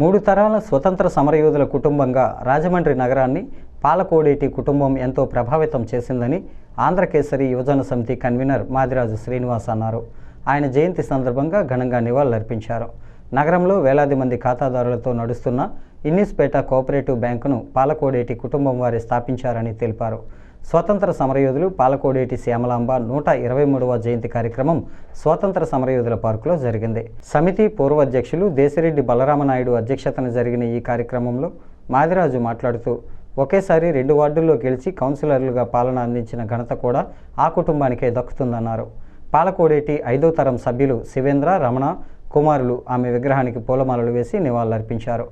మూడు తరాల స్వతంత్ర సమరయోధుల కుటుంబంగా రాజమండ్రి నగరాన్ని పాలకోడేటి కుటుంబం ఎంతో ప్రభావితం చేసిందని ఆంధ్రకేసరి యువజన సమితి కన్వీనర్ మాదిరాజు శ్రీనివాస్ అన్నారు. ఆయన జయంతి సందర్భంగా ఘనంగా నివాళులర్పించారు. నగరంలో వేలాది మంది ఖాతాదారులతో నడుస్తున్న ఇన్నిస్పేట కోఆపరేటివ్ బ్యాంకును పాలకోడేటి కుటుంబం వారే స్థాపించారని తెలిపారు. స్వతంత్ర సమరయోధులు పాలకోడేటి శ్యామలాంబ నూట ఇరవై మూడవ జయంతి కార్యక్రమం స్వతంత్ర సమరయోధుల పార్కులో జరిగింది. సమితి పూర్వ అధ్యక్షులు దేశిరెడ్డి బలరామనాయుడు అధ్యక్షతన జరిగిన ఈ కార్యక్రమంలో మాదిరాజు మాట్లాడుతూ ఒకేసారి రెండు వార్డుల్లో గెలిచి కౌన్సిలర్లుగా పాలన అందించిన ఘనత కూడా ఆ కుటుంబానికే దక్కుతుందన్నారు. పాలకోడేటి ఐదో తరం సభ్యులు శివేంద్ర రమణ కుమారులు ఆమె విగ్రహానికి పూలమాలలు వేసి నివాళులర్పించారు.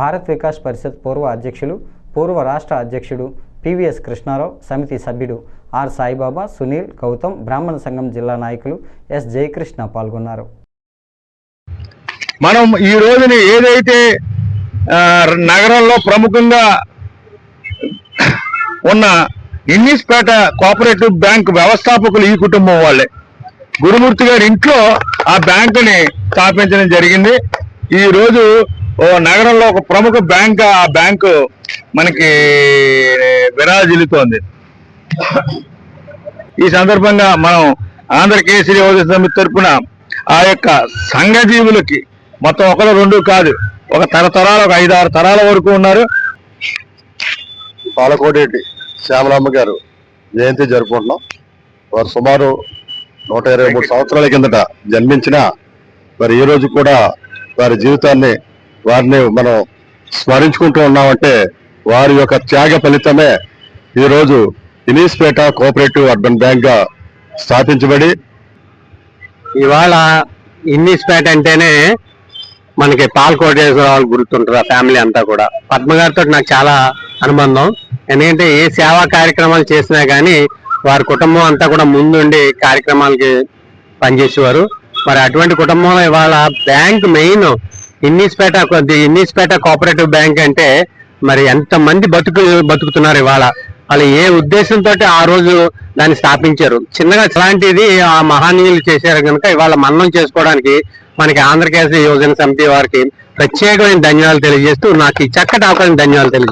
భారత్ వికాస్ పరిషత్ పూర్వ అధ్యక్షులు పూర్వ రాష్ట్ర అధ్యక్షుడు పివిఎస్ కృష్ణారావు సమితి సభ్యుడు ఆర్ సాయిబాబా సునీల్ గౌతమ్ బ్రాహ్మణ సంఘం జిల్లా నాయకులు ఎస్ జయకృష్ణ పాల్గొన్నారు. మనం ఈ రోజుని ఏదైతే నగరంలో ప్రముఖంగా ఉన్న ఇన్నిస్పేట కోఆపరేటివ్ బ్యాంక్ వ్యవస్థాపకులు ఈ కుటుంబం వాళ్ళే. గురుమూర్తి గారి ఇంట్లో ఆ బ్యాంకుని స్థాపించడం జరిగింది. ఈ రోజు ఓ నగరంలో ఒక ప్రముఖ బ్యాంక్ ఆ బ్యాంకు మనకి విరాజిల్లుతోంది. ఈ సందర్భంగా మనం ఆంధ్రకేసరి యువజన సమితి తరఫున ఆ యొక్క సంఘజీవులకి మొత్తం ఒకరు రెండు కాదు ఒక తరతరాల ఒక ఐదారు తరాల వరకు ఉన్నారు. పాలకోడేటి శ్యామలమ్మ గారు జయంతి జరుపుకుంటున్నాం. వారు సుమారు నూట ఇరవై మూడు సంవత్సరాల కిందట జన్మించిన మరి ఈ రోజు కూడా వారి జీవితాన్ని వారిని మనం స్మరించుకుంటూ ఉన్నామంటే వారి యొక్క త్యాగ ఫలితమే ఈ రోజు ఇనీస్పేట కోఆపరేటివ్ అర్బన్ బ్యాంక్గా స్థాపించబడి ఇవాళ ఇన్నిస్పేట అంటేనే మనకి పాల్కోటేశ్వరరావు గుర్తుంటారు ఆ ఫ్యామిలీ అంతా కూడా. పద్మ గారితో నాకు చాలా అనుబంధం. ఎందుకంటే ఏ సేవా కార్యక్రమాలు చేసినా కానీ వారి కుటుంబం అంతా కూడా ముందుండి కార్యక్రమాలకి పనిచేసేవారు. మరి అటువంటి కుటుంబంలో ఇవాళ bank main Innispeta Innispeta Innispeta cooperative bank అంటే మరి ఎంత మంది బతుకు బతుకుతున్నారు ఇవాళ? వాళ్ళు ఏ ఉద్దేశంతో ఆ రోజు దాన్ని స్థాపించారు? చిన్నగా అలాంటిది ఆ మహానీయులు చేశారు కనుక ఇవాళ మన్నం చేసుకోవడానికి మనకి ఆంధ్రకేసరి యువజన సమితి వారికి ప్రత్యేకమైన ధన్యవాదాలు తెలియజేస్తూ నాకు ఈ చక్కటి అవకాశం ధన్యవాదాలు తెలియజేస్తాను